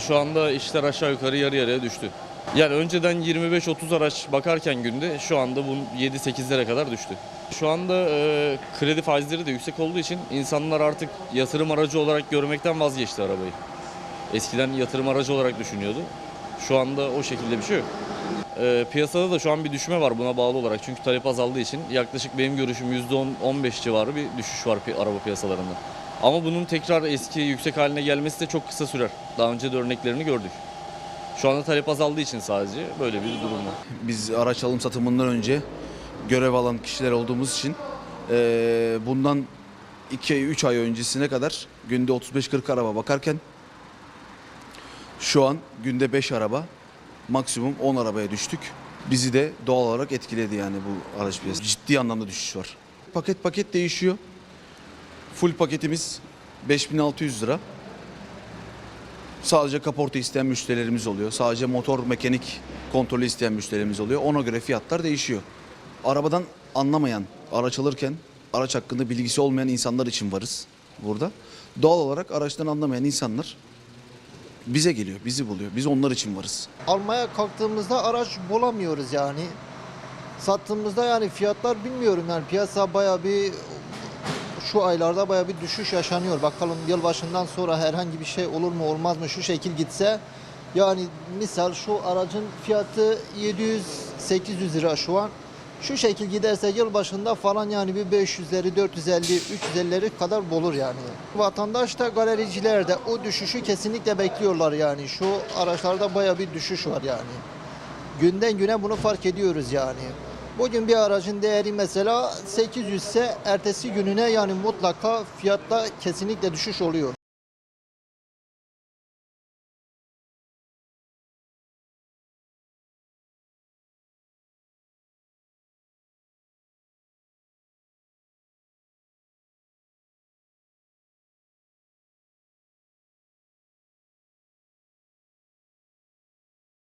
Şu anda işler aşağı yukarı yarı yarıya düştü. Yani önceden 25-30 araç bakarken günde şu anda bu 7-8'lere kadar düştü. Şu anda e, kredi faizleri de yüksek olduğu için insanlar artık yatırım aracı olarak görmekten vazgeçti arabayı. Eskiden yatırım aracı olarak düşünüyordu. Şu anda o şekilde bir şey yok. E, piyasada da şu an bir düşme var buna bağlı olarak. Çünkü talep azaldığı için yaklaşık benim görüşüm %10-15 civarı bir düşüş var araba piyasalarında. Ama bunun tekrar eski yüksek haline gelmesi de çok kısa sürer. Daha önce de örneklerini gördük. Şu anda talep azaldığı için sadece böyle bir durum var. Biz araç alım satımından önce görev alan kişiler olduğumuz için eee, bundan 2-3 ay öncesine kadar günde 35-40 araba bakarken şu an günde 5 araba maksimum 10 arabaya düştük. Bizi de doğal olarak etkiledi yani bu araç piyasası. Ciddi anlamda düşüş var. Paket paket değişiyor. Full paketimiz 5600 lira. Sadece kaporta isteyen müşterilerimiz oluyor. Sadece motor mekanik kontrolü isteyen müşterilerimiz oluyor. Ona göre fiyatlar değişiyor. Arabadan anlamayan, araç alırken araç hakkında bilgisi olmayan insanlar için varız burada. Doğal olarak araçtan anlamayan insanlar bize geliyor, bizi buluyor. Biz onlar için varız. almaya kalktığımızda araç bulamıyoruz yani. Sattığımızda yani fiyatlar bilmiyorum yani piyasa baya bir şu aylarda baya bir düşüş yaşanıyor. Bakalım yılbaşından sonra herhangi bir şey olur mu olmaz mı şu şekil gitse yani misal şu aracın fiyatı 700-800 lira şu an. Şu şekil giderse yılbaşında falan yani bir 500'leri, 450, 350'leri kadar bulur yani. Vatandaş da galericiler de o düşüşü kesinlikle bekliyorlar yani. Şu araçlarda baya bir düşüş var yani. Günden güne bunu fark ediyoruz yani. Bugün bir aracın değeri mesela 800 ise ertesi gününe yani mutlaka fiyatta kesinlikle düşüş oluyor.